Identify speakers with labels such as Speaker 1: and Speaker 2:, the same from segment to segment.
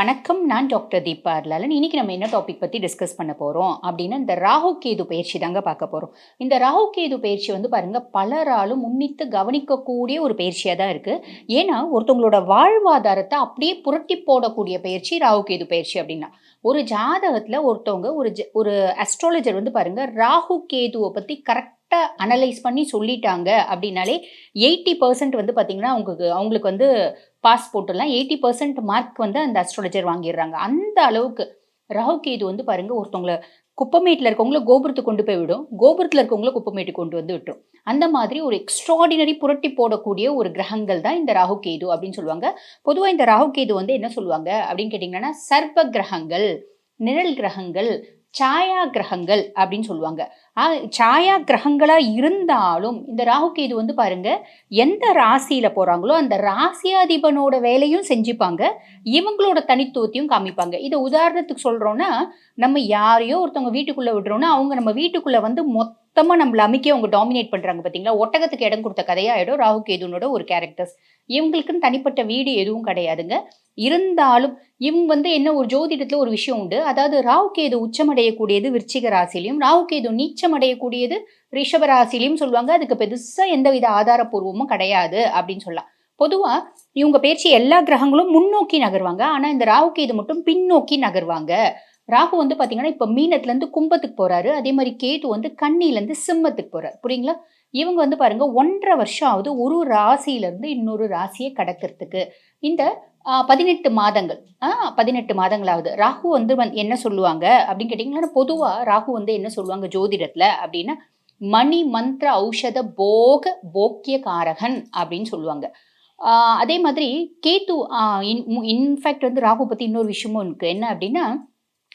Speaker 1: வணக்கம். நான் டாக்டர் தீபா அர்லாலன். இன்னைக்கு நம்ம என்ன டாபிக் பற்றி டிஸ்கஸ் பண்ண போகிறோம் அப்படின்னா இந்த ராகு கேது பயிற்சி தாங்க பார்க்க போகிறோம் இந்த ராகு கேது பயிற்சி வந்து பாருங்கள் பலராலும் முன்னித்து கவனிக்கக்கூடிய ஒரு பயிற்சியாக தான் இருக்குது ஏன்னா ஒருத்தவங்களோட வாழ்வாதாரத்தை அப்படியே புரட்டி போடக்கூடிய பயிற்சி ராகு கேது பயிற்சி அப்படின்னா. ஒரு ஜாதகத்தில் ஒருத்தவங்க ஒரு ஒரு அஸ்ட்ராலஜர் வந்து பாருங்கள் ராகு கேதுவை பற்றி கரெக்ட் கரெக்டாக அனலைஸ் பண்ணி சொல்லிட்டாங்க அப்படின்னாலே எயிட்டி பர்சன்ட் வந்து பார்த்தீங்கன்னா அவங்களுக்கு அவங்களுக்கு வந்து பாஸ் போட்டுலாம் எயிட்டி பர்சன்ட் மார்க் வந்து அந்த அஸ்ட்ராலஜர் வாங்கிடுறாங்க. அந்த அளவுக்கு ராகு கேது வந்து பாருங்கள் ஒருத்தவங்கள குப்பமேட்டில் இருக்கவங்கள கோபுரத்துக்கு கொண்டு போய் விடும். கோபுரத்தில் இருக்கவங்கள குப்பமேட்டுக்கு கொண்டு வந்து விட்டுரும். அந்த மாதிரி ஒரு எக்ஸ்ட்ராடினரி புரட்டி போடக்கூடிய ஒரு கிரகங்கள் தான் இந்த ராகு கேது அப்படின்னு சொல்லுவாங்க. பொதுவாக இந்த ராகு கேது வந்து என்ன சொல்லுவாங்க அப்படின்னு கேட்டிங்கன்னா சர்ப்ப கிரகங்கள் நிழல் கிரகங்கள் சாயா கிரகங்கள் அப்படின்னு சொல்லுவாங்க. சாயா கிரகங்களாக இருந்தாலும் இந்த ராகு கேது வந்து பாருங்க எந்த ராசியில் போகிறாங்களோ அந்த ராசியாதிபனோட வேலையும் செஞ்சுப்பாங்க. இவங்களோட தனித்துவத்தையும் காமிப்பாங்க. இதை உதாரணத்துக்கு சொல்கிறோன்னா நம்ம யாரையோ ஒருத்தவங்க வீட்டுக்குள்ளே விடுறோன்னா அவங்க நம்ம வீட்டுக்குள்ளே வந்து மொத்தமாக நம்மளை அமைக்க அவங்க டாமினேட் பண்ணுறாங்க பார்த்தீங்களா ஒட்டகத்துக்கு இடம் கொடுத்த கதையாகிடும் ராகு கேதுனோட ஒரு கேரக்டர்ஸ் இவங்களுக்குன்னு தனிப்பட்ட வீடு எதுவும் கிடையாதுங்க. இருந்தாலும் இவங்க வந்து என்ன ஒரு ஜோதிடத்தில் ஒரு விஷயம் உண்டு. அதாவது ராகு கேது உச்சமடையக்கூடியது விருச்சிக ராசிலையும் ராகு கேது நீச்சமடையக்கூடியது ரிஷப ராசிலையும் சொல்லுவாங்க. அதுக்கு பெருசாக எந்தவித ஆதாரப்பூர்வமும் கிடையாது அப்படின்னு சொல்லலாம். பொதுவாக இவங்க பேச்சு எல்லா கிரகங்களும் முன்னோக்கி நகர்வாங்க. ஆனால் இந்த ராகு கேது மட்டும் பின்னோக்கி நகர்வாங்க. ராகு வந்து பார்த்தீங்கன்னா இப்போ மீனத்துலேருந்து கும்பத்துக்கு போகிறாரு அதே மாதிரி கேது வந்து கண்ணிலேருந்து சிம்மத்துக்கு போகிறார் புரியுங்களா? இவங்க வந்து பாருங்க ஒன்றரை வருஷம் ஆகுது. ஒரு ராசியிலேருந்து இன்னொரு ராசியை கடக்கிறதுக்கு. இந்த பதினெட்டு மாதங்கள் பதினெட்டு மாதங்களாவது. ராகு வந்து என்ன சொல்லுவாங்க அப்படின்னு கேட்டிங்கன்னா பொதுவாக ராகு வந்து என்ன சொல்லுவாங்க ஜோதிடத்தில் அப்படின்னா மணி மந்திர ஔஷத போக போக்கிய காரகன் அப்படின்னு சொல்லுவாங்க. அதே மாதிரி கேத்து இன்ஃபேக்ட் வந்து ராகு பற்றி இன்னொரு விஷயமும் இருக்கு. என்ன அப்படின்னா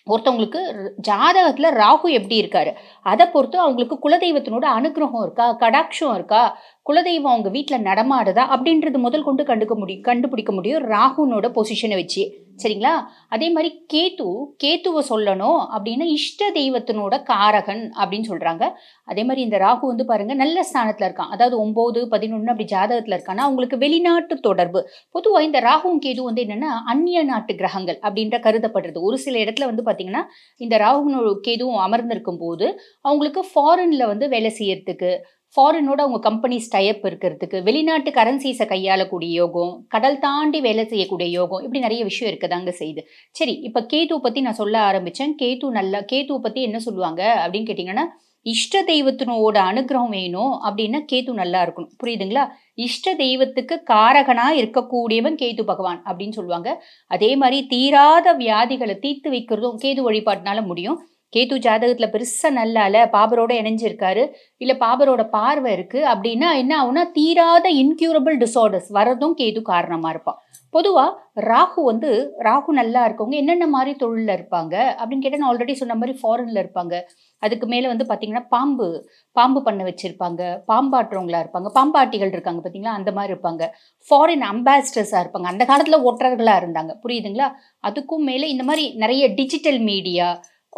Speaker 1: ஒருத்தவங்களுக்கு ஜாதகத்தில் ராகு எப்படி இருக்காரு? அதை பொறுத்து அவங்களுக்கு குலதெய்வத்தினோட அனுகிரகம் இருக்கா? கடாட்சம் இருக்கா? குலதெய்வம் அவங்க வீட்டில் நடமாடுதா? அப்படின்றது முதல் கொண்டு கண்டுக்க முடியும் கண்டுபிடிக்க முடியும். ராகுனோட பொசிஷனை வச்சு. சரிங்களா? அதே மாதிரி கேத்து கேத்துவை சொல்லணும் அப்படின்னா இஷ்ட தெய்வத்தினோட காரகன் அப்படின்னு சொல்கிறாங்க அதே மாதிரி இந்த ராகு வந்து பாருங்க நல்ல ஸ்தானத்தில் இருக்கான். அதாவது ஒம்பது பதினொன்று அப்படி ஜாதகத்தில் இருக்கான்னா அவங்களுக்கு வெளிநாட்டு தொடர்பு. பொதுவாக இந்த ராகுவும் கேது வந்து என்னென்னா அந்நிய நாட்டு கிரகங்கள் அப்படின்ற கருதப்படுறது. ஒரு சில இடத்துல வந்து பார்த்திங்கன்னா இந்த ராகுனோட கேதுவும் அமர்ந்திருக்கும் போது அவங்களுக்கு ஃபாரினில் வந்து வேலை செய்யறதுக்கு ஃபாரினோட அவங்க கம்பெனிஸ் டைப் இருக்கிறதுக்கு வெளிநாட்டு கரன்சிஸை கையாளக்கூடிய யோகம் கடல் தாண்டி வேலை செய்யக்கூடிய யோகம் இப்படி நிறைய விஷயம் இருக்கதாங்க செய்யுது. சரி இப்போ கேது பற்றி நான் சொல்ல ஆரம்பித்தேன் கேத்து நல்லா கேது பற்றி என்ன சொல்லுவாங்க அப்படின்னு கேட்டிங்கன்னா இஷ்ட தெய்வத்தினோட அனுகிரகம் வேணும் அப்படின்னா கேத்து நல்லா இருக்கணும். புரியுதுங்களா? இஷ்ட தெய்வத்துக்கு காரகனா இருக்கக்கூடியவன் கேது பகவான் அப்படின்னு சொல்லுவாங்க. அதே மாதிரி தீராத வியாதிகளை தீர்த்து வைக்கிறதும் கேது வழிபாட்டினால முடியும். கேது ஜாதகத்தில் பெருசாக நல்லால பாபரோட இணைஞ்சிருக்காரு. இல்லை பாபரோட பார்வை இருக்குது அப்படின்னா என்ன ஆகுனா தீராத இன்க்யூரபிள் டிசார்டர்ஸ் வரதும் கேது காரணமாக இருப்பான். பொதுவாக ராகு வந்து ராகு நல்லா இருக்கவங்க என்னென்ன மாதிரி தொழிலில் இருப்பாங்க? அப்படின்னு கேட்டால் நான் ஆல்ரெடி சொன்ன மாதிரி ஃபாரினில் இருப்பாங்க. அதுக்கு மேலே வந்து பார்த்திங்கன்னா பாம்பு பாம்பு பண்ண வச்சுருப்பாங்க. பாம்பாட்டுறவங்களா இருப்பாங்க. பாம்பாட்டிகள் இருக்காங்க பார்த்தீங்களா அந்த மாதிரி இருப்பாங்க. ஃபாரின் அம்பாசிடர்ஸாக இருப்பாங்க. அந்த காலத்தில் ஓட்டுறர்களாக இருந்தாங்க. புரியுதுங்களா? அதுக்கும் மேலே இந்த மாதிரி நிறைய டிஜிட்டல் மீடியா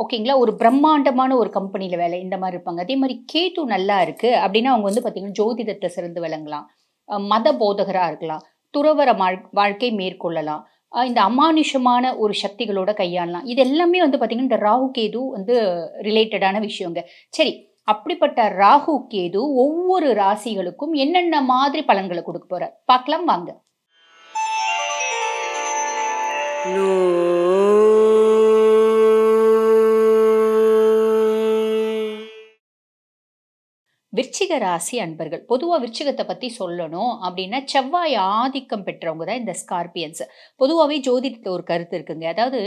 Speaker 1: ஓகேங்களா? ஒரு பிரம்மாண்டமான ஒரு கம்பெனியில் வேலை இந்த மாதிரி இருப்பாங்க. அதே மாதிரி கேது நல்லா இருக்கு அப்படின்னா அவங்க வந்து பார்த்தீங்கன்னா ஜோதிடத்தை சிறந்து விளங்கலாம். மத போதகராக இருக்கலாம். துறவர வாழ் வாழ்க்கை மேற்கொள்ளலாம். இந்த அமானுஷமான ஒரு சக்திகளோட கையாளலாம். இது எல்லாமே வந்து பார்த்தீங்கன்னா இந்த ராகு கேது வந்து ரிலேட்டடான விஷயங்க. சரி அப்படிப்பட்ட ராகு கேது ஒவ்வொரு ராசிகளுக்கும் என்னென்ன மாதிரி பலன்களை கொடுக்க போற பார்க்கலாம் வாங்க. விருச்சிக ராசி அன்பர்கள் பொதுவாக விருச்சிகத்தை பற்றி சொல்லணும் அப்படின்னா செவ்வாய் ஆதிக்கம் பெற்றவங்க தான் இந்த ஸ்கார்பியன்ஸ் பொதுவாகவே ஜோதிடத்தில் ஒரு கருத்து இருக்குங்க. அதாவது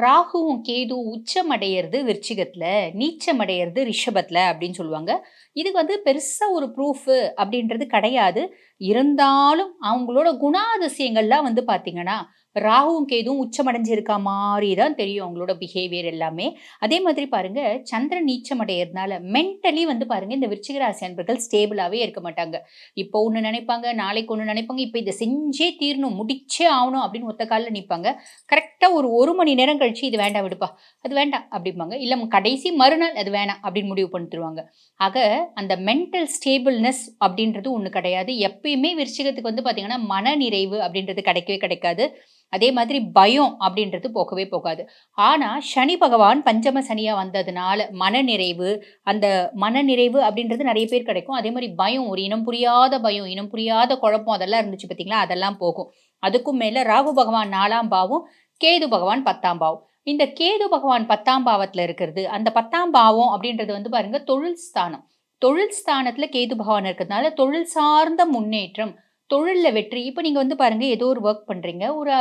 Speaker 1: ராகுவும் கேது உச்சமடையிறது விருச்சிகத்தில் நீச்சமடையிறது ரிஷபத்தில் அப்படின்னு சொல்லுவாங்க. இதுக்கு வந்து பெருசாக ஒரு ப்ரூஃபு அப்படின்றது கிடையாது. இருந்தாலும் அவங்களோட குணாதிசயங்கள்லாம் வந்து பார்த்தீங்கன்னா ராகுவும் கேதுவும் உச்சமடைஞ்சிருக்கா மாதிரி தான் தெரியும் அவங்களோட பிஹேவியர் எல்லாமே. அதே மாதிரி பாருங்க சந்திரன் நீச்சமடைகிறதுனால மென்டலி வந்து பாருங்க இந்த விருச்சிக ராசி அன்பர்கள் ஸ்டேபிளாகவே இருக்க மாட்டாங்க. இப்போ ஒன்று நினைப்பாங்க நாளைக்கு ஒன்று நினைப்பாங்க இப்போ இதை செஞ்சே தீரணும் முடிச்சே ஆகணும் அப்படின்னு ஒத்த காலில் நிற்பாங்க கரெக்டாக ஒரு ஒரு மணி நேரம் கழிச்சு இது வேண்டாம் விடுப்பா அது வேண்டாம் அப்படிம்பாங்க. இல்லை கடைசி மறுநாள் அது வேணாம் அப்படின்னு முடிவு பண்ணிட்டுருவாங்க. ஆக அந்த மென்டல் ஸ்டேபிள்னஸ் அப்படின்றது ஒன்று கிடையாது. எப்பயுமே விருச்சிகத்துக்கு வந்து பார்த்தீங்கன்னா மன நிறைவு அப்படின்றது கிடைக்கவே கிடைக்காது. அதே மாதிரி பயம் அப்படின்றது போகவே போகாது. ஆனால் சனி பகவான் பஞ்சம சனியாக வந்ததுனால மனநிறைவு அந்த மனநிறைவு அப்படின்றது நிறைய பேர் கிடைக்கும். அதே மாதிரி பயம் ஒரு இனம் புரியாத பயம் இனம் புரியாத குழப்பம் அதெல்லாம் இருந்துச்சு பார்த்தீங்களா அதெல்லாம் போகும். அதுக்கும் மேலே ராகு பகவான் நாலாம் பாவம் கேது பகவான் பத்தாம் பாவம். இந்த கேது பகவான் பத்தாம் பாவத்தில் இருக்கிறது அந்த பத்தாம் பாவம் அப்படின்றது வந்து பாருங்க தொழில் ஸ்தானம். தொழில் ஸ்தானத்தில் கேது பகவான் இருக்கிறதுனால தொழில் சார்ந்த முன்னேற்றம் தொழிலில் வெற்றி. இப்போ நீங்கள் வந்து பாருங்கள் ஏதோ ஒரு ஒர்க் பண்ணுறீங்க ஒரு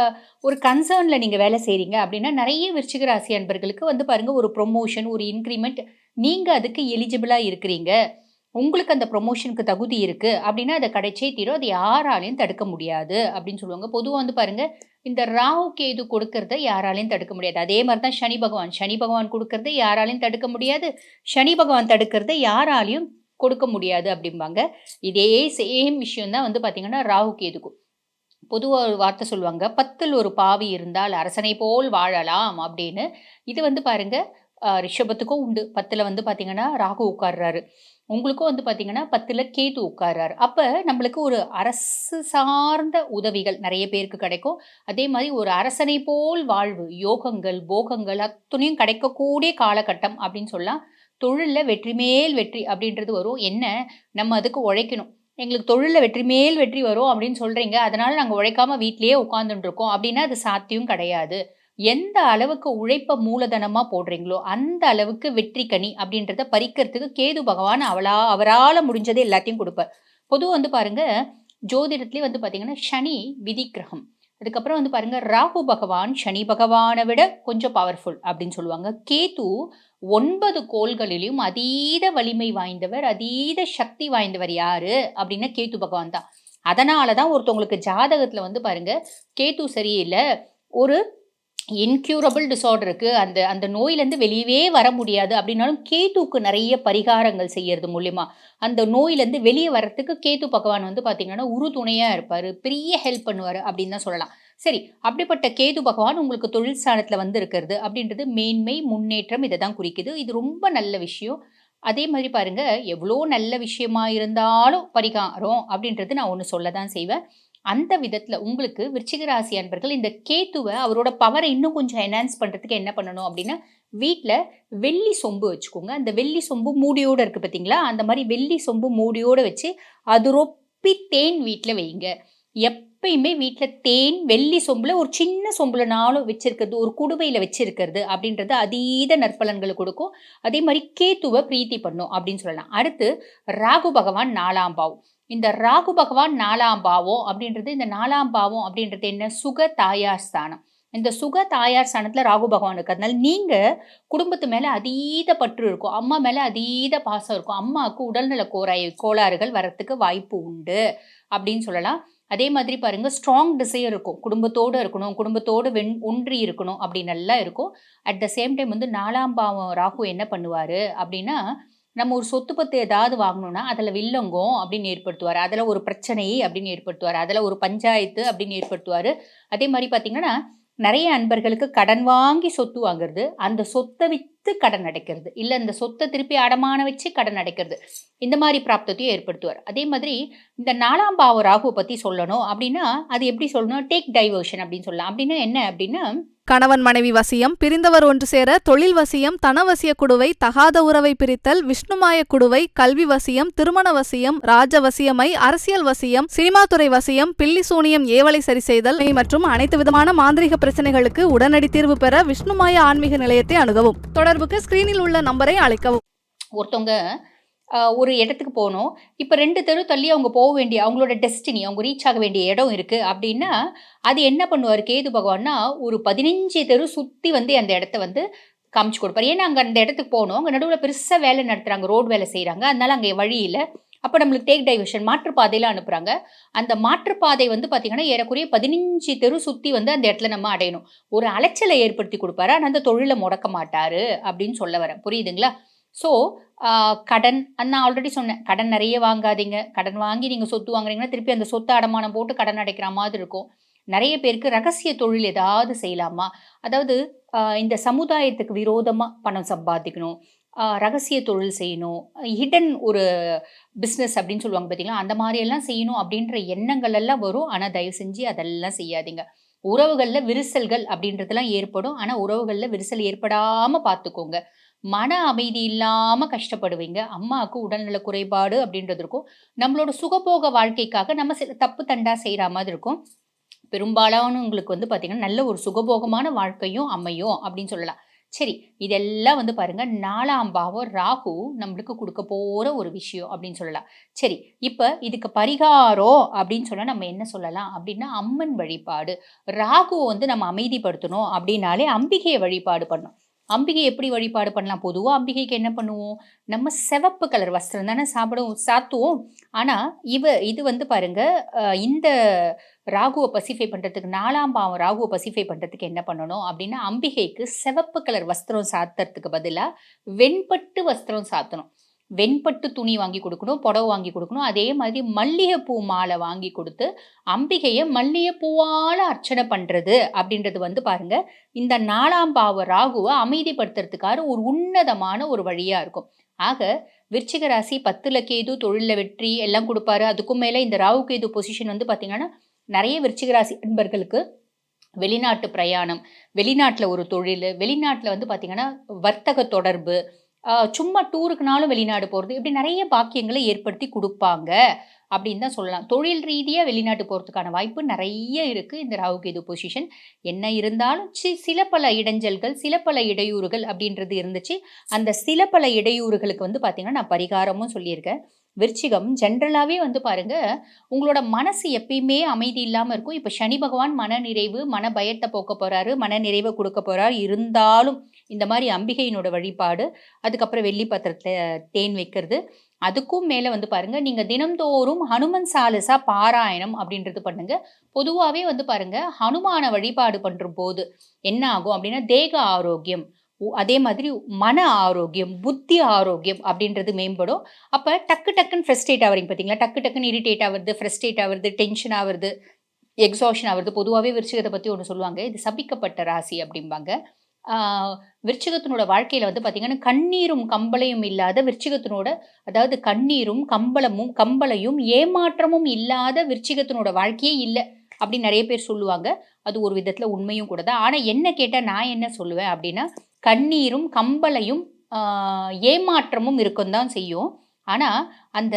Speaker 1: ஒரு கன்சர்னில் நீங்கள் வேலை செய்கிறீங்க அப்படின்னா நிறைய விருச்சிக ராசி அன்பர்களுக்கு வந்து பாருங்கள் ஒரு ப்ரொமோஷன் ஒரு இன்க்ரிமெண்ட் நீங்கள் அதுக்கு எலிஜிபிளாக இருக்கிறீங்க. உங்களுக்கு அந்த ப்ரொமோஷனுக்கு தகுதி இருக்குது அப்படின்னா அதை கிடைச்சே தீரும். அதை யாராலையும் தடுக்க முடியாது அப்படின்னு சொல்லுவாங்க. பொதுவாக வந்து பாருங்கள் இந்த ராகு கேது கொடுக்கறத யாராலையும் தடுக்க முடியாது. அதே மாதிரி தான் சனி பகவான். சனி பகவான் கொடுக்கறத யாராலையும் தடுக்க முடியாது. சனி பகவான் தடுக்கிறத யாராலையும் கொடுக்க முடியாது அப்படிம்பாங்க. இதே சேம் விஷயம் தான் வந்து பார்த்தீங்கன்னா ராகு கேதுக்கும் பொதுவாக ஒரு வார்த்தை சொல்லுவாங்க பத்தில் ஒரு பாவி இருந்தால் அரசனை போல் வாழலாம் அப்படின்னு. இது வந்து பாருங்க ரிஷபத்துக்கும் உண்டு. பத்தில் வந்து பார்த்தீங்கன்னா ராகு உட்கார்றாரு. உங்களுக்கும் வந்து பார்த்தீங்கன்னா பத்தில் கேது உட்கார்றாரு. அப்போ நம்மளுக்கு ஒரு அரசு சார்ந்த உதவிகள் நிறைய பேருக்கு கிடைக்கும். அதே மாதிரி ஒரு அரசனை போல் வாழ்வு யோகங்கள் போகங்கள் அத்துணையும் கிடைக்கக்கூடிய காலகட்டம் அப்படின்னு சொல்லலாம். தொழிலில் வெற்றி மேல் வெற்றி அப்படின்றது வரும். என்ன? நம்ம அதுக்கு உழைக்கணும். எங்களுக்கு தொழிலில் வெற்றி மேல் வெற்றி வரும் அப்படின்னு சொல்கிறீங்க அதனால் நாங்கள் உழைக்காம வீட்டிலேயே உட்காந்துட்டுருக்கோம் அப்படின்னா அது சாத்தியம் கிடையாது. எந்த அளவுக்கு உழைப்ப மூலதனமாக போடுறீங்களோ அந்த அளவுக்கு வெற்றி கனி அப்படின்றத பறிக்கிறதுக்கு கேது பகவான் அவளா அவரால் முடிஞ்சதை எல்லாத்தையும் கொடுப்பார். பொதுவாக வந்து பாருங்க ஜோதிடத்துலேயே வந்து பார்த்தீங்கன்னா சனி விதி கிரகம். அதுக்கப்புறம் வந்து பாருங்கள் ராகு பகவான் சனி பகவானை விட கொஞ்சம் பவர்ஃபுல் அப்படின்னு சொல்லுவாங்க. கேது ஒன்பது கோள்களிலும் அதீத வலிமை வாய்ந்தவர் அதீத சக்தி வாய்ந்தவர் யாரு? அப்படின்னா கேத்து பகவான் தான். அதனால தான் ஒருத்தவங்களுக்கு ஜாதகத்தில் வந்து பாருங்க கேத்து சரியில்லை ஒரு இன்க்யூரபிள் டிசார்டர் இருக்குது அந்த அந்த நோயிலேருந்து வெளியவே வர முடியாது அப்படின்னாலும் கேத்துக்கு நிறைய பரிகாரங்கள் செய்யறது மூலிமா அந்த நோயிலேருந்து வெளியே வரத்துக்கு கேத்து பகவான் வந்து பார்த்தீங்கன்னா உறுதுணையாக இருப்பார் பெரிய ஹெல்ப் பண்ணுவார் அப்படின்னு தான் சொல்லலாம். சரி அப்படிப்பட்ட கேது பகவான் உங்களுக்கு தொழில் ஸ்தானத்தில் வந்து இருக்கிறது அப்படின்றது மேன்மை முன்னேற்றம் இதை தான் குறிக்குது. இது ரொம்ப நல்ல விஷயம். அதே மாதிரி பாருங்க எவ்வளோ நல்ல விஷயமா இருந்தாலும் பரிகாரம் அப்படின்றது நான் ஒன்று சொல்ல தான் செய்வேன். அந்த விதத்தில் உங்களுக்கு விருச்சிக ராசி அன்பர்கள் இந்த கேத்துவை அவரோட பவரை இன்னும் கொஞ்சம் என்ஹான்ஸ் பண்ணுறதுக்கு என்ன பண்ணணும் அப்படின்னா வீட்டில் வெள்ளி சொம்பு வச்சுக்கோங்க. அந்த வெள்ளி சொம்பு மூடியோடு இருக்குது பார்த்தீங்களா அந்த மாதிரி வெள்ளி சொம்பு மூடியோடு வச்சு அது ரொப்பி தேன் வீட்டில் வைங்க. எப்பயுமே வீட்டில் தேன் வெள்ளி சொம்பில் ஒரு சின்ன சொம்புலனாலும் வச்சிருக்கிறது ஒரு குடுவையில் வச்சிருக்கிறது அப்படின்றது அதீத நற்பலன்களை கொடுக்கும். அதே மாதிரி கேத்துவை பிரீத்தி பண்ணும் அப்படின்னு சொல்லலாம். அடுத்து ராகு பகவான் நாலாம் பாவம். இந்த ராகு பகவான் நாலாம் பாவம் அப்படின்றது இந்த நாலாம் பாவம் அப்படின்றது என்ன? சுக தாயார் ஸ்தானம். இந்த சுக தாயார் ஸ்தானத்தில் ராகு பகவான் இருக்கிறதுனால நீங்கள் குடும்பத்து மேலே அதீத பற்று இருக்கும். அம்மா மேலே அதீத பாசம் இருக்கும். அம்மாவுக்கு உடல்நல கோராய் கோளாறுகள் வரத்துக்கு வாய்ப்பு உண்டு அப்படின்னு சொல்லலாம். அதே மாதிரி பாருங்க ஸ்ட்ராங் டிசைர் இருக்கும். குடும்பத்தோடு இருக்கணும் குடும்பத்தோடு வெண் ஒன்றி இருக்கணும் அப்படி நல்லா இருக்கும். அட் த சேம் டைம் வந்து நாலாம் பாவம் ராகு என்ன பண்ணுவார் அப்படின்னா நம்ம ஒரு சொத்து பத்து ஏதாவது வாங்கணும்னா அதில் வில்லங்கம் அப்படின்னு ஏற்படுத்துவார். அதில் ஒரு பிரச்சனை அப்படின்னு ஏற்படுத்துவார். அதில் ஒரு பஞ்சாயத்து அப்படின்னு ஏற்படுத்துவார். அதே மாதிரி பார்த்தீங்கன்னா நிறைய அன்பர்களுக்கு கடன் வாங்கி சொத்து வாங்குறது அந்த சொத்தை விற்று கடன் அடைக்கிறது. இல்லை இந்த சொத்தை திருப்பி அடமான வச்சு கடன் அடைக்கிறது. இந்த மாதிரி பிராப்தத்தையும் ஏற்படுத்துவார். அதே மாதிரி இந்த நாலாம் பாவ ராகுவை பற்றி சொல்லணும் அப்படின்னா அது எப்படி சொல்லணும்? டேக் டைவர்ஷன் அப்படின்னு சொல்லலாம். அப்படின்னா என்ன? அப்படின்னா
Speaker 2: கணவன் மனைவி வசியம் பிரிந்தவர் ஒன்று சேர தொழில் வசியம் தனவசிய குடுவை தகாத உறவை பிரித்தல் விஷ்ணுமாய குடுவை கல்வி வசியம் திருமண வசியம் ராஜ வசியமை அரசியல் வசியம் சினிமா துறை வசியம் பில்லி சூனியம் ஏவலை சரி செய்தல் மற்றும் அனைத்து விதமான மாந்திரிக பிரச்சனைகளுக்கு உடனடி தீர்வு பெற விஷ்ணுமாய ஆன்மீக நிலையத்தை அணுகவும். தொடர்புக்கு ஸ்கிரீனில் உள்ள நம்பரை அழைக்கவும்.
Speaker 1: ஒருத்தவங்க ஒரு இடத்துக்கு போகணும். இப்போ ரெண்டு தெரு தள்ளி அவங்க போக வேண்டிய அவங்களோட டெஸ்டினி அவங்க ரீச் ஆக வேண்டிய இடம் இருக்குது அப்படின்னா அது என்ன பண்ணுவார்? கேது பகவான்னா ஒரு பதினஞ்சு தெரு சுற்றி வந்து அந்த இடத்த வந்து காமிச்சு கொடுப்பாரு. ஏன்னா அங்கே அந்த இடத்துக்கு போகணும். அங்கே நடுவில் பெருசாக வேலை நடத்துகிறாங்க ரோடு வேலை செய்கிறாங்க அதனால அங்கே வழியில் அப்போ நம்மளுக்கு டேக் டைவர்ஷன் மாற்றுப்பாதையில் அனுப்புகிறாங்க அந்த மாற்றுப்பாதை வந்து பார்த்திங்கன்னா ஏறக்குறைய பதினஞ்சு தெரு சுற்றி வந்து அந்த இடத்துல நம்ம அடையணும். ஒரு அலைச்சலை ஏற்படுத்தி கொடுப்பாரு. ஆனால் அந்த தொழிலை முடக்க மாட்டார் அப்படின்னு சொல்ல வரேன். புரியுதுங்களா? ஸோ கடன் நான் ஆல்ரெடி சொன்னேன். கடன் நிறைய வாங்காதீங்க. கடன் வாங்கி நீங்கள் சொத்து வாங்குறீங்கன்னா திருப்பி அந்த சொத்து அடமானம் போட்டு கடன் அடைக்கிற மாதிரி இருக்கும். நிறைய பேருக்கு ரகசிய தொழில் ஏதாவது செய்யலாமா? அதாவது இந்த சமுதாயத்துக்கு விரோதமாக பணம் சம்பாதிக்கணும். ரகசிய தொழில் செய்யணும். ஹிடன் ஒரு பிஸ்னஸ் அப்படின்னு சொல்லுவாங்க பார்த்தீங்களா அந்த மாதிரியெல்லாம் செய்யணும் அப்படின்ற எண்ணங்கள் எல்லாம் வரும். ஆனால் தயவு செஞ்சு அதெல்லாம் செய்யாதீங்க. உறவுகளில் விரிசல்கள் அப்படின்றதெல்லாம் ஏற்படும். ஆனால் உறவுகளில் விரிசல் ஏற்படாமல் பார்த்துக்கோங்க மன அமைதி இல்லாமல் கஷ்டப்படுவீங்க. அம்மாவுக்கு உடல்நல குறைபாடு அப்படின்றது இருக்கும். நம்மளோட சுகபோக வாழ்க்கைக்காக நம்ம சில தப்பு தண்டா செய்கிற மாதிரி இருக்கும். பெரும்பாலானவங்களுக்கு வந்து பார்த்திங்கன்னா நல்ல ஒரு சுகபோகமான வாழ்க்கையும் அமையும் அப்படின்னு சொல்லலாம். சரி இதெல்லாம் வந்து பாருங்க. நாலாம் பாவம் ராகு நம்மளுக்கு கொடுக்க போற ஒரு விஷயம் அப்படின்னு சொல்லலாம். சரி இப்போ இதுக்கு பரிகாரம் அப்படின்னு சொல்ல நம்ம என்ன சொல்லலாம்? அப்படின்னா அம்மன் வழிபாடு. ராகுவை வந்து நம்ம அமைதிப்படுத்தணும் அப்படின்னாலே அம்பிகையை வழிபாடு பண்ணணும். அம்பிகை எப்படி வழிபாடு பண்ணலாம்? பொதுவாக அம்பிகைக்கு என்ன பண்ணுவோம்? நம்ம சிவப்பு கலர் வஸ்திரம் தானே சாப்பிடுவோம் சாத்துவோம். ஆனால் இவ இது வந்து பாருங்க இந்த ராகுவை பசிஃபை பண்ணுறதுக்கு நாலாம் பாவம் ராகுவை பசிஃபை பண்ணுறதுக்கு என்ன பண்ணணும்? அப்படின்னா அம்பிகைக்கு சிவப்பு கலர் வஸ்திரம் சாத்துறதுக்கு பதிலாக வெண்பட்டு வஸ்திரம் சாத்தணும். வெண்பட்டு துணி வாங்கி கொடுக்கணும் புடவை வாங்கி கொடுக்கணும். அதே மாதிரி மல்லிகைப்பூ மாலை வாங்கி கொடுத்து அம்பிகையை மல்லிகைப்பூவால் அர்ச்சனை பண்ணுறது அப்படின்றது வந்து பாருங்க இந்த நாலாம் பாவ ராகுவை அமைதிப்படுத்துறதுக்காக ஒரு உன்னதமான ஒரு வழியாக இருக்கும். ஆக விருச்சிக ராசி பத்தில் கேது தொழிலில் வெற்றி எல்லாம் கொடுப்பாரு. அதுக்கும் மேலே இந்த ராகு கேது பொசிஷன் வந்து பார்த்தீங்கன்னா நிறைய விருச்சிக ராசி நண்பர்களுக்கு வெளிநாட்டு பிரயாணம் வெளிநாட்டில் ஒரு தொழில் வெளிநாட்டில் வந்து பார்த்திங்கன்னா வர்த்தக தொடர்பு சும்மா டூருக்குனாலும் வெளிநாடு போகிறது இப்படி நிறைய பாக்கியங்களை ஏற்படுத்தி கொடுப்பாங்க அப்படின்னு தான் சொல்லலாம். தொழில் ரீதியாக வெளிநாட்டு போகிறதுக்கான வாய்ப்பு நிறைய இருக்குது இந்த ராகு கேது பொசிஷன் என்ன இருந்தாலும் சி சில பல இடைஞ்சல்கள் சில பல இடையூறுகள் அப்படின்றது இருந்துச்சு. அந்த சில பல இடையூறுகளுக்கு வந்து பார்த்திங்கன்னா நான் பரிகாரமும் சொல்லியிருக்கேன். விருச்சிகம் ஜென்ரலாகவே வந்து பாருங்க உங்களோட மனசு எப்பயுமே அமைதி இல்லாமல் இருக்கும். இப்போ சனி பகவான் மன நிறைவு மன பயத்தை போக்க போகிறாரு மன நிறைவை கொடுக்க போகிறாரு இருந்தாலும் இந்த மாதிரி அம்பிகையினோட வழிபாடு அதுக்கப்புறம் வெள்ளி பத்திரத்தை தேன் வைக்கிறது. அதுக்கும் மேலே வந்து பாருங்க நீங்கள் தினம்தோறும் ஹனுமன் சாலசா பாராயணம் அப்படின்றது பண்ணுங்க. பொதுவாகவே வந்து பாருங்க ஹனுமான வழிபாடு பண்ணுற போது என்ன ஆகும் அப்படின்னா தேக ஆரோக்கியம் உ- அதே மாதிரி மன ஆரோக்கியம் புத்தி ஆரோக்கியம் அப்படின்றது மேம்படும். அப்போ டக்கு டக்குன்னு ஃப்ரெஸ்ட்ரேட் ஆகிறீங்க பார்த்தீங்களா டக்கு டக்குன்னு இரிட்டேட் ஆகுறது ஃப்ரெஸ்ட்ரேட் ஆகுறது டென்ஷன் ஆகுறது எக்ஸாஷன் ஆகுறது பொதுவாகவே விருச்சிகத்தை பற்றி ஒன்று சொல்லுவாங்க. இது சபிக்கப்பட்ட ராசி அப்படிம்பாங்க. விருச்சிகத்தினோட வாழ்க்கையில் வந்து பார்த்திங்கன்னா கண்ணீரும் கம்பளையும் இல்லாத விருச்சிகத்தினோட அதாவது கண்ணீரும் கம்பளமும் கம்பளையும் ஏமாற்றமும் இல்லாத விருச்சிகத்தினோட வாழ்க்கையே இல்லை அப்படின்னு நிறைய பேர் சொல்லுவாங்க. அது ஒரு விதத்தில் உண்மையும் கூட தான். ஆனால் என்ன கேட்டால் நான் என்ன சொல்லுவேன் அப்படின்னா கண்ணீரும் கம்பளையும் ஏமாற்றமும் இருக்கும் தான் செய்யும். ஆனால் அந்த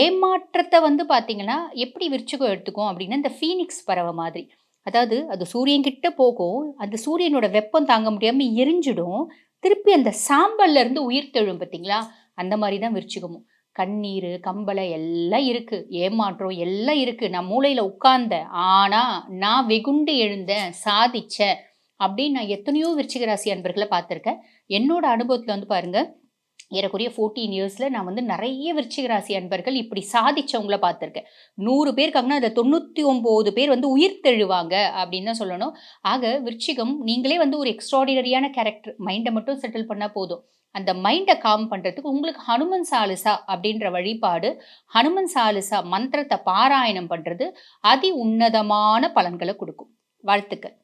Speaker 1: ஏமாற்றத்தை வந்து பார்த்தீங்கன்னா எப்படி விருச்சிகம் எடுத்துக்கும் அப்படின்னா இந்த ஃபீனிக்ஸ் பறவை மாதிரி. அதாவது அது சூரியன்கிட்ட போகும் அந்த சூரியனோட வெப்பம் தாங்க முடியாமல் எரிஞ்சிடும். திருப்பி அந்த சாம்பல்ல இருந்து உயிர் தெழும் பார்த்தீங்களா அந்த மாதிரி தான் விரிச்சுக்கமும் கண்ணீர் கம்பளை எல்லாம் இருக்கு. ஏமாற்றம் எல்லாம் இருக்கு. நான் மூளையில உட்கார்ந்தேன். ஆனா நான் வெகுண்டு எழுந்தேன். சாதித்தேன் அப்படின்னு நான் எத்தனையோ விருச்சிக ராசி அன்பர்களை பார்த்துருக்கேன். என்னோட அனுபவத்தில் வந்து பாருங்கள் ஏறக்குறைய ஃபோர்டீன் இயர்ஸில் நான் வந்து நிறைய விருச்சிக ராசி அன்பர்கள் இப்படி சாதிச்சவங்கள பார்த்துருக்கேன். நூறு பேர் இருக்காங்கன்னா அதில் தொண்ணூற்றி ஒம்பது பேர் வந்து உயிர் தெழுவாங்க அப்படின்னு தான் சொல்லணும். ஆக விருச்சிகம் நீங்களே வந்து ஒரு எக்ஸ்ட்ராடினரியான கேரக்டர் மைண்டை மட்டும் செட்டில் பண்ணால் போதும். அந்த மைண்டை காம் பண்ணுறதுக்கு உங்களுக்கு ஹனுமன் சாலிசா அப்படின்ற வழிபாடு ஹனுமன் சாலிசா மந்திரத்தை பாராயணம் பண்ணுறது அதி உன்னதமான பலன்களை கொடுக்கும். வாழ்த்துக்கள்.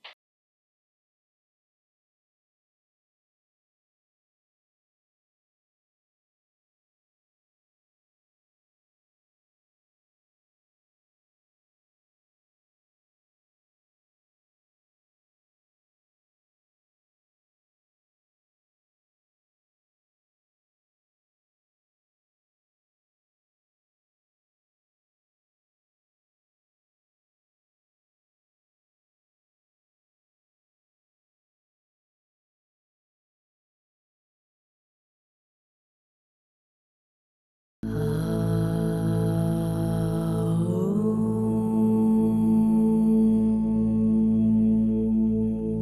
Speaker 3: Oh.